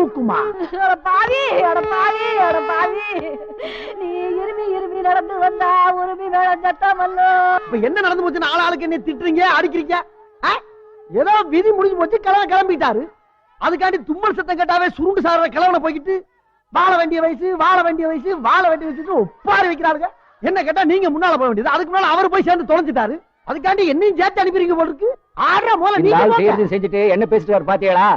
அட பாவி பாவி பாவி. நீ இருமி இருமி நடந்து வந்தா உருமி மேல இப்ப என்ன நடந்து போச்சுன்னு ஆள் ஆளுக்கு என்ன திட்டுறீங்க அடிக்கிறீங்க? ஏதோ விதி முடிஞ்சு போச்சு கிழவன் கிளம்பிட்டாரு. அதுக்காண்டி தும்மல் சத்தம் கேட்டாவே சுருண்டு சார கிழவனை போய்கிட்டு வாழ வேண்டிய வயசு வாழ வேண்டிய வயசு வாழ வேண்டிய வயசு ஒப்பாரி வைக்கிறாருங்க. என்ன கேட்டா நீங்க முன்னால போக வேண்டியது. அதுக்கு முன்னால அவர் போய் சேர்ந்து தொலைஞ்சிட்டாரு. அதுக்காண்டி என்னையும் சேர்த்து அனுப்பிறீங்க போல இருக்கு. ஆடுற போல நீங்க. செய்யறது செஞ்சுட்டு என்ன பேசிட்டு வர பாத்தியாடா?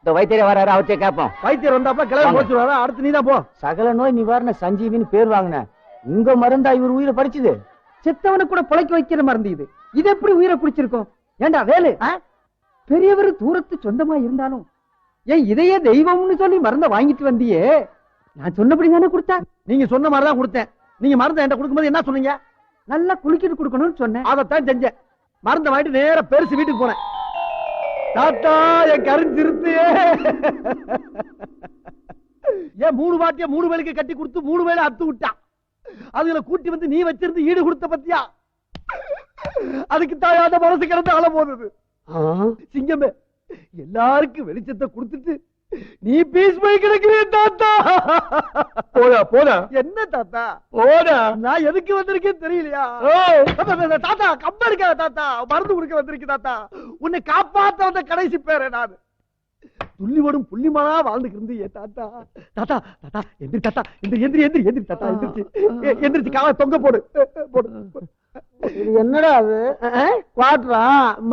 இந்த வைத்தியர் வராரு அவர்கிட்ட கேட்போம். வைத்தியர் வந்தாப்ப கிளம்பி. போச்சுருவாரு. அடுத்து நீ தான் போ. சகல நோய் நிவாரண சஞ்சீவின்னு பேர் வாங்கின. உங்க மருந்தா இவர் உயிரை படிச்சுது செத்தவனை கூட பிழைக்க வைக்கிற மருந்து இது. இது எப்படி உயிரை குடிச்சிருக்கும்? ஏண்டா வேலு? பெரியவர் தூரத்து சொந்தமா இருந்தாலும் ஏன் இதையே தெய்வம்னு சொல்லி மருந்த வாங்கிட்டு வந்தியே. நான் சொன்னபடி தானே கொடுத்தா? நீங்க சொன்ன மாதிரி தான் கொடுத்தேன். நீங்க மருந்து என்கிட்ட கொடுக்கும்போது என்ன சொன்னீங்க? நல்லா குளிக்கிட்டு கொடுக்கணும்னு சொன்னேன். அதைத்தான் செஞ்சேன். மருந்தை வாங்கிட்டு நேரா பெருசு வீட்டுக்கு போனேன். தாத்தா என் கருஞ்சிருத்து ஏன் மூணு வாட்டிய மூணு வேலைக்கு கட்டி கொடுத்து மூணு வேலை அத்து விட்டான் அதுல கூட்டி வந்து நீ வச்சிருந்து ஈடு கொடுத்த பத்தியா? அதுக்கு தாயாத மனசு கிடந்து அழ போகுது சிங்கமே எல்லாருக்கும் வெளிச்சத்தை கொடுத்துட்டு நீ பீஸ் போய் கிடக்கிறே தாத்தா. போடா போடா. என்ன தாத்தா? போடா. நான் எதுக்கு வந்திருக்கேன்னு தெரியலையா? தாத்தா கம்ப இருக்க தாத்தா. மருந்து கொடுக்க வந்திருக்கேன் தாத்தா. உன்னை காப்பாத்த வந்த கடைசி பேரு நான். துள்ளிவடும் புள்ளிமானா வாழ்ந்துட்டு இருந்தியே தாத்தா. தாத்தா தாத்தா எந்திரி தாத்தா. எந்திரி எந்திரி எந்திரி எந்திரி தாத்தா எந்திரிச்சு. எந்திரிச்சு கால தொங்க போடு. போடு. இது என்னடா அது? குவாட்ரா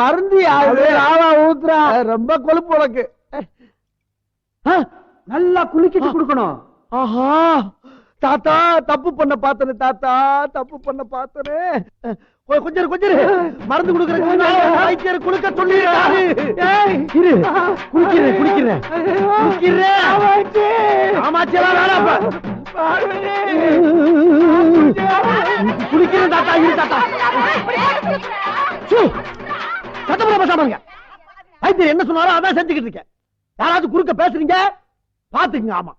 மருந்து ஆவா ஊத்துறா. ரொம்ப கொழுப்பு உனக்கு. நல்லா குளிக்கிட்டு கொடுக்கணும். ஆஹா தாத்தா தப்பு பண்ண பாத்தனே தாத்தா தப்பு பண்ண பாத்தனே. கொஞ்சம் கொஞ்சம் இரு. மருந்து கொடுக்கற வைத்தியர் குளுக்க சொல்லிடுறாரு இரு. குளிக்கிறேன் குளிக்கிறேன் குளிக்கிறேன் ஆமாச்செல்லாம் வேணாம் குளிக்கிறேன் தாத்தா இரு தாத்தா. சத்தம் போட பேசாம இருங்க. வைத்தியர் என்ன சொன்னாரோ அதான் செஞ்சுக்கிட்டு இருக்கேன். யாராவது குறுக்க பேசுறீங்க? பாத்துக்குங்க ஆமா.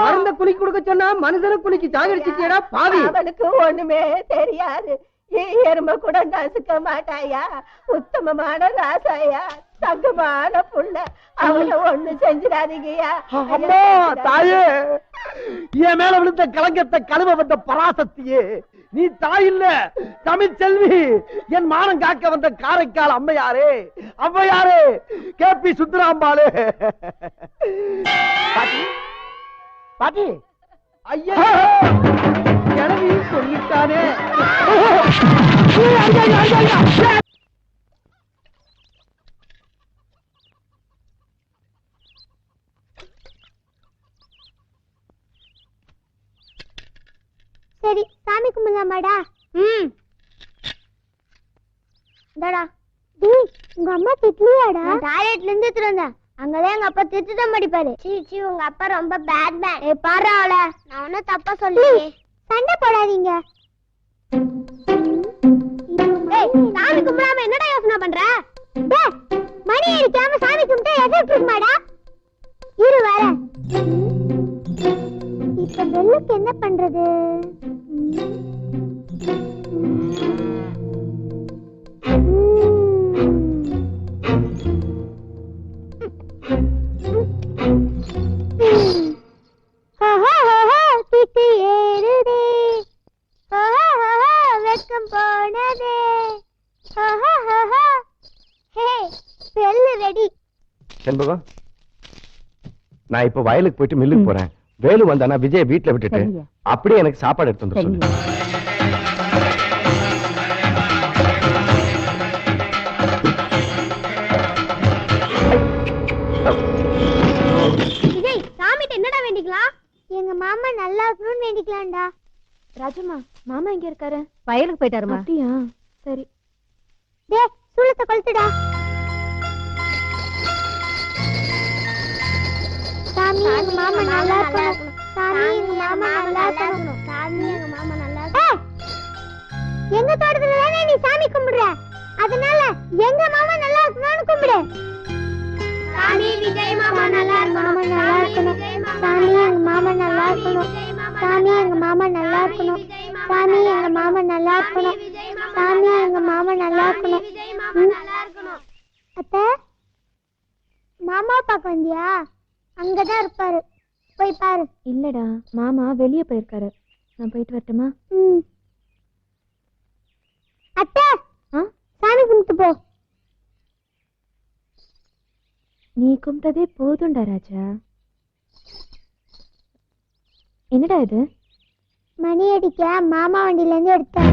மருந்த குளிக்க கொடுக்க சொன்னா மனுஷனுக்கு குளிக்கு சாகடிச்சிட்டியடா பாவி. அவனுக்கு ஒண்ணுமே தெரியாது. எறும்ப கூட நசுக்க மாட்டாயா உத்தமமான ராசாயா தங்கமான புள்ள அவனை ஒண்ணு செஞ்சிடாதீங்கயா அம்மா தாயே என் மேல விழுந்த கலங்கத்தை கழுவ வந்த பராசக்தியே நீ தாய் இல்ல தமிழ் செல்வி என் மானம் காக்க வந்த காரைக்கால் அம்மையாரே அம்மையாரே கே பி சுந்தராம்பாளே பாட்டி பாட்டி ஐயா ஐயா, ஐயா. சரி சாமி கும்பிடலாமாடா? ம். இந்தாடா. டேய் உங்க அம்மா திட்டலையாடா? டாய்லெட்ல இருந்து எடுத்துட்டு வந்தேன். அங்கதான் எங்க அப்பா திட்டு தான் மடிப்பாரு சீ சீ உங்க அப்பா ரொம்ப பேட் மேன் ஏய் பாரு அவள. நான் ஒன்னும் தப்பா சொல்லியே சண்டை போடாதீங்க. சாமி கும்பிடாம என்னடா யோசனை பண்ற? மணி அடிக்காம சாமி கும்பிட்டா எஃபெக்ட் இருக்குமாடா இரு வர. இப்ப வெள்ளுக்கு என்ன பண்றது? நான் இப்ப வயலுக்கு போயிட்டு மில்லுக்கு போறேன். வேலு வந்தானா விஜய் வீட்டுல விட்டுட்டு அப்படியே எனக்கு சாப்பாடு எடுத்து வந்து சொல்லு. விஜய் சாமிட்ட என்னடா வேண்டிக்கலாம்? எங்க மாமா நல்லா இருக்கணும்னு வேண்டிக்கலாம்டா. ராஜம்மா மாமா எங்க இருக்காரு? வயலுக்கு போயிட்டாருமா. அப்படியா? சரி. டே சூளத்தை கொளுத்துடா. சாமி எங்க மாமா நல்லா இருக்கணும். சாமி எங்க மாமா நல்லா இருக்கணும். சாமி எங்க மாமா நல்லா இருக்கணும். எங்க தோட்டத்துல தானே நீ சாமி கும்பிடுற? அதனால எங்க மாமா நல்லா இருக்கணும்னு கும்பிடு. சாமி விஜய் மாமா நல்லா இருக்கணும். சாமி நல்லா இருக்கணும். சாமி எங்க மாமா நல்லா இருக்கணும். சாமி எங்க மாமா நல்லா இருக்கணும். இருக்கணும். சாமி எங்க மாமா நல்லா இருக்கணும். ம். அத்தை மாமா பார்க்க வந்தியா? அங்கதான் இருப்பாரு. போய் பாரு. இல்லடா மாமா வெளியே போயிருக்காரு. நான் போயிட்டு வரட்டுமா? ம். அத்தை? சாமி கும்பிட்டு போ. நீ கும்பிட்டதே போதும்டா ராஜா. என்னடா இது? மணி அடிக்க மாமா வண்டியில இருந்து எடுத்தேன்.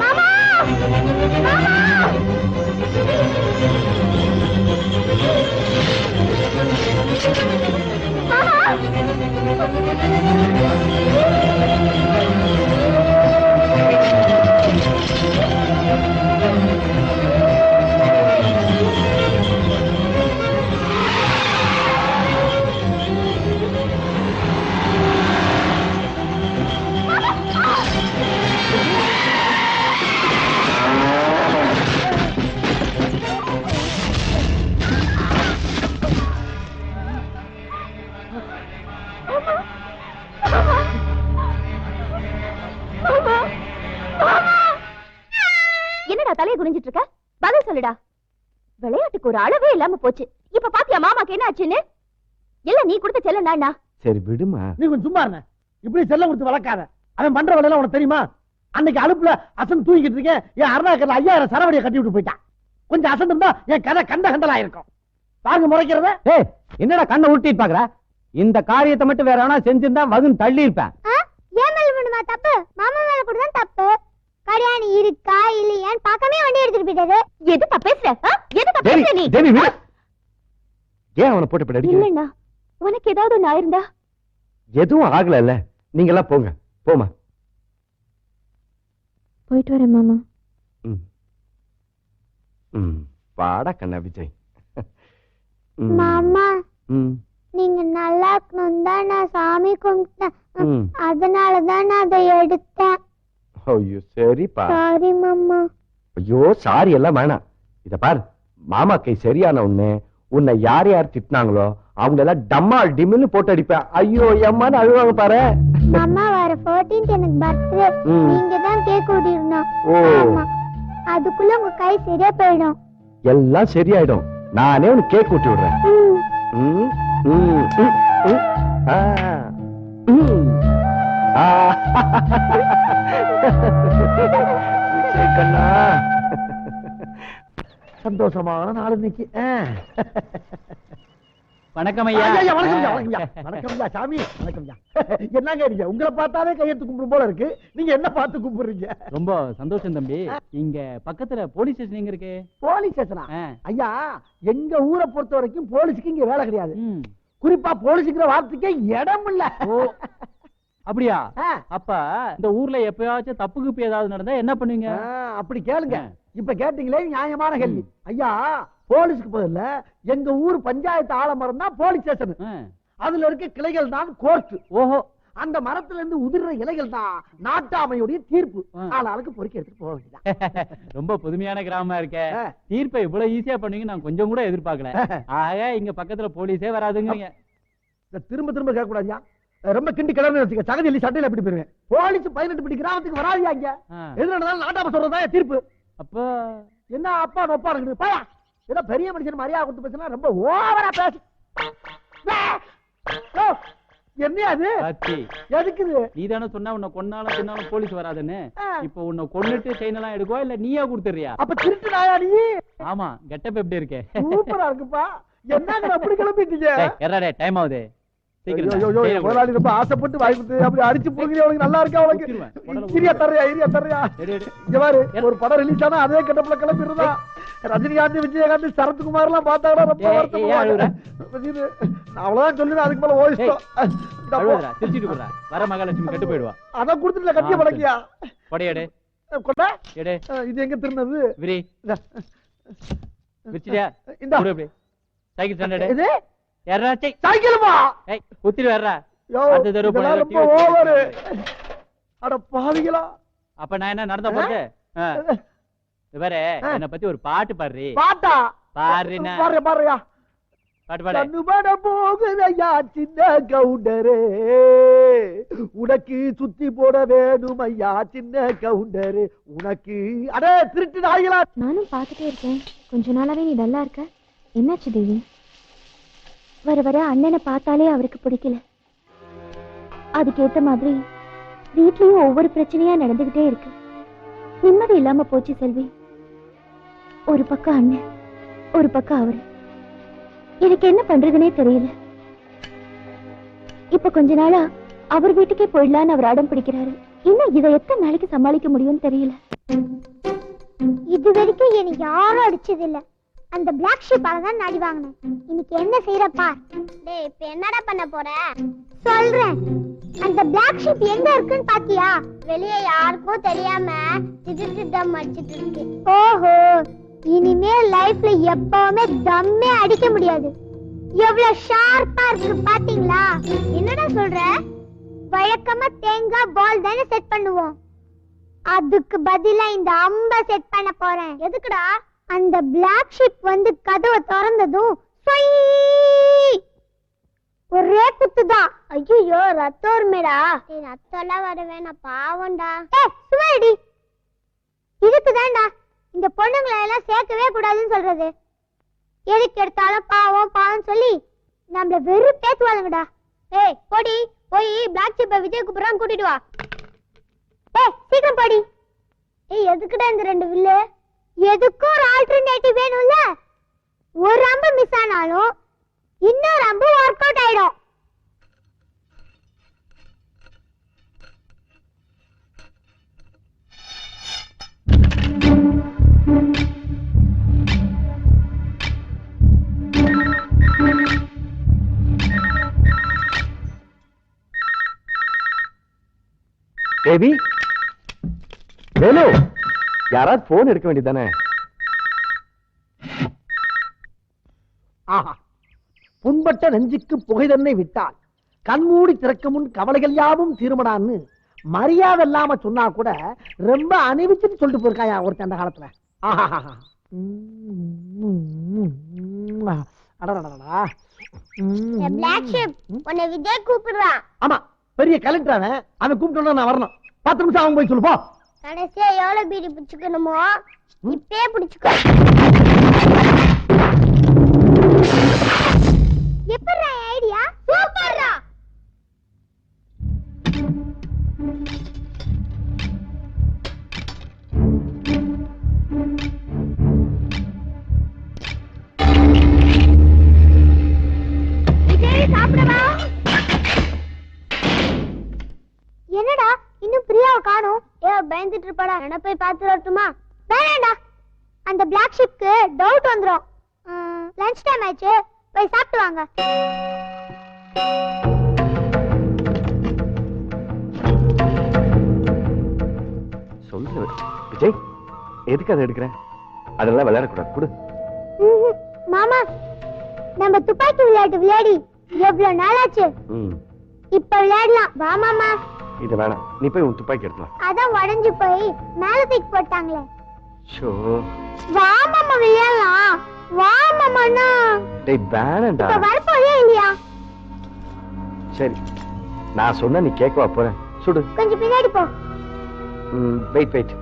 மாமா மாமா என்னடா தலைய குனிஞ்சிட்டு இருக்க பதில் சொல்லுடா. விளையாட்டுக்கு ஒரு அளவே இல்லாம போச்சு. இப்ப பாத்தியா மாமாக்கு என்ன ஆச்சுன்னு? இல்ல நீ கொடுத்த செல்ல சரி விடுமா. நீ கொஞ்சம் சும்மா இருந்த இப்படி செல்லம் கொடுத்து வளர்க்காத. அவன் பண்ற வேலையெல்லாம் உனக்கு தெரியுமா? அன்னைக்கு அலுப்புல அசன் தூங்கிட்டு இருக்கேன். என் அருணாக்கர்ல ஐயாயிரம் சரவடியை கட்டி விட்டு போயிட்டான். கொஞ்சம் அசன் இருந்தா என் கதை கண்ட கண்டலா இருக்கும் பாருங்க முறைக்கிறத. ஏய் என்னடா கண்ணை உருட்டிட்டு பாக்குற? இந்த காரியத்தை மட்டும் வேற வேணா செஞ்சிருந்தா வகுன் தள்ளி இருப்பேன் ஆ? ஏன் மேல பண்ணுமா தப்பு? மாமா மேல கூட தான் தப்பு. கல்யாணி இருக்கா இல்லையான்னு பார்க்கவே வண்டி எடுத்துட்டு போயிட்டாரு. எது பேசுற? எது தப்பா தேவி பேசுற நீ? தேவி விடு. ஏன் அவனை போட்டு அடிக்கிற? இல்லண்ணா உனக்கு ஏதாவது ஒண்ணு ஆயிருந்தா? எதுவும் ஆகல நீங்க எல்லாம் போங்க. போமா போயிட்டு வரேன் மாமா. ம். பாடா கண்ணா விஜய். மாமா நீங்க நல்லா இருக்கணும் தான் நான் சாமி கும்பிட்டேன். ம். அதனால தான் நான் அதை எடுத்தேன். ஐயோ சரிப்பா சாரி மாமா. ஐயோ சாரி எல்லாம் வேணாம். இத பாரு மாமா கை சரியான உடனே உன்னை யார் யார் திட்டினாங்களோ அவங்க எல்லாம் டம்மால் டிம்னு போட்டு அடிப்பேன். ஐயோ எம்மான்னு அழுவாங்க பாரு. மாமா வர 14th எனக்கு பர்த்டே. நீங்க தான் கேக் ஊட்டிடணும். ஓ. அதுக்குள்ள உங்க கை சரியா போயிடும். எல்லாம் சரியாயிடும். நானே உனக்கு கேக் ஊட்டி விடுறேன். ம், ம், ம். ஆ, ம். ஆ. விஜய் கண்ணா சந்தோஷமான நாள் இன்னைக்கு. வணக்கம் ஐயா, ஐயா, வணக்கம் ஐயா, வணக்கம் ஐயா. வணக்கம் ஐயா, சாமி. வணக்கம் ஐயா. என்னங்க நீங்க உங்களை பார்த்தாலே கையெழுத்து கும்பிடும் போல இருக்கு. நீங்க என்ன பார்த்து கும்பிடுறீங்க? ரொம்ப சந்தோஷம் தம்பி. இங்க பக்கத்துல போலீஸ் ஸ்டேஷன் எங்க இருக்கு? போலீஸ் ஸ்டேஷனா. ஐயா எங்க ஊரை பொறுத்த வரைக்கும் போலீஸுக்கு இங்க வேலை கிடையாது. குறிப்பா போலீஸுங்கிற வார்த்தைக்கே இடம் இல்ல அப்படியா. அப்ப இந்த ஊர்ல எப்பயாச்சும் தப்பு கிப்பு ஏதாவது நடந்தா என்ன பண்ணுவீங்க? அப்படி கேளுங்க. இப்ப கேட்டீங்களே நியாயமான கேள்வி. ஐயா போலீஸ்க்கு பதில்ல எங்க ஊர் பஞ்சாயத்து ஆலமரம் தான் போலீஸ் ஸ்டேஷன். அதுல இருக்க கிளைகள் தான் கோர்ட் ஓஹோ. அந்த மரத்துல இருந்து உதிர்ற இலைகள் தான் நாட்டாமையுடைய தீர்ப்பு. ஆளாளுக்கு பொறுக்கி எடுத்துட்டு போக வேண்டியதுதான். ரொம்ப புதுமையான கிராமமா இருக்கே. தீர்ப்பை இவ்வளவு ஈஸியா பண்ணுவீங்க நான் கொஞ்சம் கூட எதிர்பார்க்கல. ஆக இங்க பக்கத்துல போலீஸே வராதுங்கிறீங்க. இத திரும்ப திரும்ப கேட்க கூடாதியா ரொம்ப கிண்டி கிளம்பி வச்சுக்க சகதி சட்டையில எப்படி போயிருவேன். போலீஸ் பதினெட்டு படி கிராமத்துக்கு வராதியா இங்க ஆ. எது நடந்தாலும் நாட்டாம சொல்றதா தீர்ப்பு. அப்போ? என்ன அப்பா நொப்பா இருக்குது பாயா. ஏதோ பெரிய மனுஷன் மரியாதை கொடுத்து பேசினா ரொம்ப ஓவரா பேசு. ஓ, என்னையா அது? பாத்தி எதுக்குது நீ தானே சொன்னா உன்னை கொன்னாலும் தின்னாலும் போலீஸ் வராதுன்னு. இப்போ உன்னை கொன்னுட்டு செயின் எல்லாம் எடுக்குவா இல்ல நீயா கொடுத்துறியா அப்ப திருட்டு நாயா நீ? ஆமா கெட்டப் எப்படி இருக்கே? சூப்பரா இருக்குப்பா. என்னங்க அப்படி கிளம்பிட்டீங்க? எறாடே டைம் ஆகுது. முதலாளி ரொம்ப ஆசைப்பட்டு கொடுத்து அப்படி அடிச்சு புடுங்கிற அவனுக்கு நல்லா இருக்கா. அவனுக்கு? இரியா இரியா. இங்க பாரு ஒரு படம் ரிலீஸ் ஆனா அதே கட்டப்புல கிளம்பிடுறதா? ரஜினிகாந்த் விஜயகாந்த் சரத்குமார் எல்லாம் பார்த்தாங்கன்னா ரொம்ப அவ்வளவுதான் அதுக்கு மேல. வர மகாலட்சுமி கெட்டு போயிடுவா. அதான் கொடுத்துட்டு கட்டிய கொண்ட? எடு. இது எங்க திருந்தது விரி. விரிச்சிட்டியா? இந்த. சைக்கிள் ஸ்டாண்டர்டு இது ஏறா சை சைக்கிளுமா? ஏய் குத்திட்டு வர்றா. ரொம்ப ஓவரு அட பாவிகளா. அப்ப நான் என்ன நடந்த போறது வேற என்ன பத்தி ஒரு பாட்டு பாடுறி. பாட்டா? பாடுறீன்னா பாரு பாருயா பாட்டு பாடு. கண்ணுபட போகுதையா சின்ன கவுண்டரே? உனக்கு சுத்தி போட வேணும் ஐயா சின்ன கவுண்டரே? உனக்கு அடே திருட்டு நாய்களா. நானும் பார்த்துட்டே இருக்கேன். கொஞ்ச நாளாவே நீ நல்லா இருக்க. என்னாச்சு தேவி? வர வர அண்ணனை பார்த்தாலே அவருக்கு பிடிக்கல. அதுக்கேத்த மாதிரி வீட்லயும் ஒவ்வொரு பிரச்சனையா நடந்துகிட்டே இருக்கு. நிம்மதி இல்லாம போச்சு செல்வி. ஒரு பக்கம் அண்ணன் ஒரு பக்கம் அவரு. எனக்கு என்ன பண்றதுன்னே தெரியல. இப்ப கொஞ்ச நாளா அவர் வீட்டுக்கே போயிடலான்னு அவர் அடம் பிடிக்கிறாரு. இன்னும் இதை எத்தனை நாளைக்கு சமாளிக்க முடியும்னு தெரியல. இது வரைக்கும் என்னை யாரும் அடிச்சது இல்ல அந்த பிளாக் ஷீப்பால தான் அடி வாங்கினேன் இன்னைக்கு என்ன செய்யறப்பா டேய் இப்ப என்னடா பண்ண போற? சொல்றேன். அந்த பிளாக் ஷீப் எங்க இருக்குன்னு பாத்தியா? வெளியே யாருக்கும் தெரியாம திட்டு தம் அடிச்சிட்டு இருக்கு. ஓஹோ இனிமே லைஃப்ல எப்பவுமே தம்மே அடிக்க முடியாது. எவ்வளவு ஷார்ப்பா இருக்கு பாத்தீங்களா? என்னடா சொல்ற? வழக்கமா தேங்காய் பால் தானே செட் பண்ணுவோம். அதுக்கு பதிலா இந்த அம்ப செட் பண்ண போறேன். எதுக்குடா? அந்த பிளாக் ஷிப் வந்து கதவை திறந்ததும் ஒரே குத்துதான். ஐயோ ரத்தம் வருமேடா. ரத்தம்லாம் வரவே நான் பாவம்டா. ஏ சுமாடி இதுக்கு இந்த பொண்ணுங்களை எல்லாம் சேர்க்கவே கூடாதுன்னு சொல்றது. எதுக்கு எடுத்தாலும் பாவம் பாவம் சொல்லி நம்மள வெறும் பேசுவாளுங்கடா ஏய் போடி. போய் பிளாக் ஷிப்பை விஜய் கூப்பிடுறான் கூட்டிட்டு வா. ஏய் சீக்கிரம் போடி. ஏய் எதுக்குடா இந்த ரெண்டு வில்லு? எதுக்கும் ஒரு ஆல்டர்னேட்டிவ் வேணும்ல? ஒரு அம்பு மிஸ் ஆனாலும் இன்னொரு அம்பு ஒர்க் அவுட் ஆயிடும். தேவி வேலு யாராவது போன் எடுக்க வேண்டியதானே ஆஹா. புண்பட்ட நெஞ்சுக்கு புகை தன்னை விட்டால் கண்மூடி திறக்க முன் கவலைகள் யாவும் தீர்மடான்னு மரியாதை இல்லாம சொன்னா கூட ரொம்ப அணிவிச்சுட்டு சொல்லிட்டு போயிருக்காயா ஒருத்தன் அந்த காலத்துல. ஆமா பெரிய கலெக்டர் அவன் அவன் கூப்பிட்டு நான் வரணும். பத்து நிமிஷம் அவன் போய் சொல்லு போ. கடைசியா எவ்வளவு பீடி பிடிச்சுக்கணுமோ இப்பயே பிடிச்சுக்கோ. எப்படிடா ஐடியா? சூப்பர்டா. என்ன போய் பார்த்து வரட்டுமா? வேணாண்டா அந்த பிளாக் ஷிப்க்கு டவுட் வந்துரும். லஞ்ச் டைம் ஆயிடுச்சு. போய் சாப்பிட்டு வாங்க. சொல்லு விஜய் எதுக்கு அதை எடுக்கிறேன் அதெல்லாம் விளையாடக்கூடாது. கொடு. மாமா நம்ம துப்பாக்கி விளையாட்டு விளையாடி எவ்வளவு நாளாச்சு? இப்ப விளையாடலாம். வா மாமா. இது வேணாம். நீ போய் உன் துப்பாக்கி எடுத்துலாம் அதான் உடைஞ்சு போய் மேல தூக்கி போட்டாங்களே. ஷோ வா மாமா விளையாடலாம். வா மாமாண்ணா. டேய் வேணாம்டா இப்ப வரப்போதே இல்லையா? சரி. நான் சொன்னா நீ கேட்கவா போறேன். சுடு. கொஞ்சம் பின்னாடி போ. Wait wait.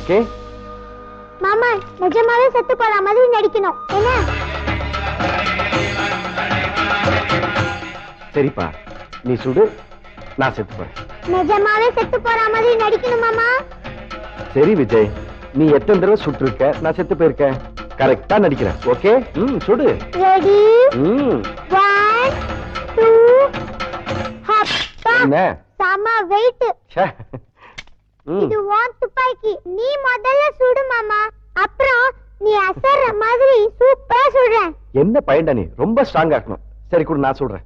ஓகே? மாமா நிஜமாவே செத்து போற மாதிரி நடிக்கணும். என்ன? சரிப்பா. நீ சுடு. நான் செத்து போறேன். நிஜமாவே செத்து போற மாதிரி நடிக்கணும் மாமா சரி விஜய். நீ எத்தனை தடவை சுட்டிருக்க? நான் செத்து போயிருக்கேன். கரெக்டா நடிக்கிறேன். ஓகே ம் சுடு. ரெடி ம். ஒன் டூ ஹப்பா என்ன? சம வெயிட் இது வான் துப்பாக்கி. நீ முதல்ல சுடு மாமா. அப்புறம் நீ அசர்ற மாதிரி சூப்பரா சுடுறேன் என்ன பையன்டா நீ? ரொம்ப ஸ்ட்ராங்கா இருக்கணும் சரி கூட நான் சொல்றேன்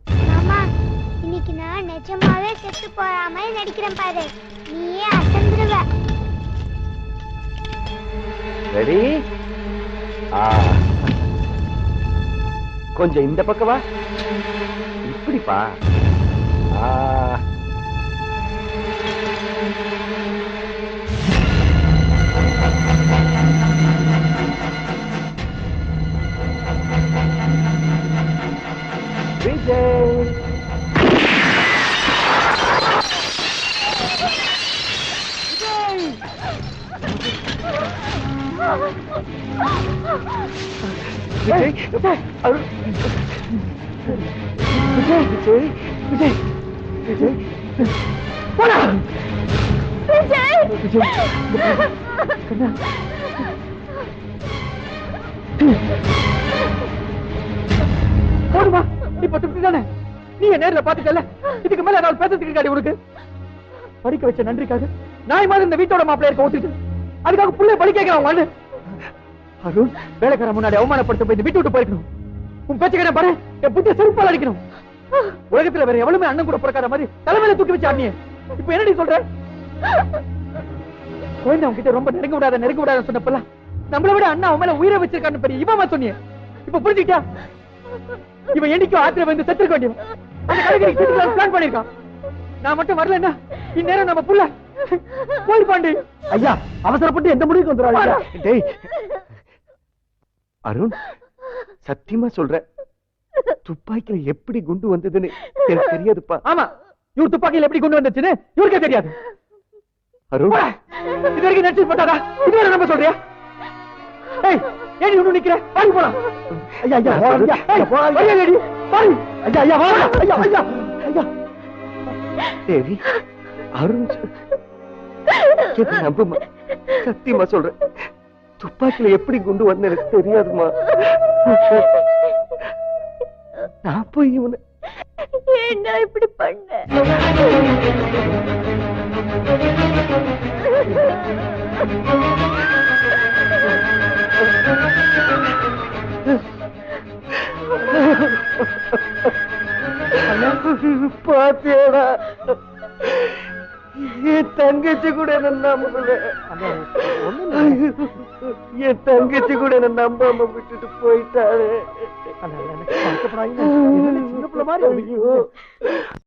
நிஜமாவே செத்து போற மாதிரி நடிக்கிறேன் பாரு. நீயே அசந்துருவ. ரெடி கொஞ்சம் இந்த பக்கவா? இப்படிப்பா. விஜய்! விஜய் அருண். விஜய் விஜய் விஜய் விஜய். போடா. விஜய். விஜய் கண்ணா. போடுமா. இப்ப திருப்தி தானே? நீ நேர்ல பாத்துட்டல இதுக்கு மேல நான் பேசுறதுக்கு இருக்காடி உனக்கு. படிக்க வச்ச நன்றிக்காக நாய் மாதிரி இந்த வீட்டோட மாப்பிள்ளை இருக்க ஒத்துட்டு அதுக்காக புள்ளைய படி கேட்கிறான் வாண்டு அருண் வேலைக்கார முன்னாடி அவமானப்படுத்த போய் விட்டு விட்டு போயிருக்கணும். உன் பேச்சுக்கிறேன் பாரு என் புத்திய செருப்பால் அடிக்கணும். உலகத்துல வேற எவ்வளவுமே அண்ணன் கூட பிறக்காத மாதிரி தலைமையில தூக்கி வச்சு அண்ணிய. இப்ப என்னடி சொல்ற? குழந்தை உன்கிட்ட ரொம்ப நெருங்க விடாத நெருங்க விடாத சொன்னப்பல நம்மள விட அண்ணா அவன் மேல உயிரை வச்சிருக்கான்னு பெரிய இவமா சொன்னிய. இப்ப புரிஞ்சுக்கிட்டா இவன் என்னைக்கும் ஆத்திர வந்து செத்துருக்க வேண்டியவன். அந்த கடைக்கு பிளான் பண்ணிருக்கான் நான் மட்டும் வரலன்னா இந்நேரம் நம்ம புள்ள போயிருப்பாண்டி ஐயா அவசரப்பட்டு எந்த முடிவுக்கு வந்துடுறாங்க டேய். அருண் சத்தியமா சொல்றேன் துப்பாக்கில எப்படி குண்டு வந்ததுன்னு எனக்கு தெரியாதுப்பா. ஆமா. இவர் துப்பாக்கியில எப்படி கொண்டு வந்துச்சுன்னு இவருக்கே தெரியாது. அருண். இது வரைக்கும் நடிச்சு போட்டாரா? இதுவரை நம்ப சொல்றியா? ஏய் ஏடி இன்னும் நிக்கிற? பாடி போலாம். ஐயா ஐயா. ஐயா, ஏடி பாடி. ஐயா ஐயா. ஐயா ஐயா ஐயா. தேவி அருண் என்ன நம்புமா? சத்தியமா சொல்றேன். துப்பாக்கில எப்படி குண்டு வந்து எனக்கு தெரியாதுமா. நான் போய் இவனை இப்படி பண்ண? பாத்தியாடா. தங்கச்சி கூட என்ன நம்பல என் தங்கச்சி கூட என்ன நம்பாம விட்டுட்டு போயிட்டாரு சின்ன பிள்ளை மாதிரி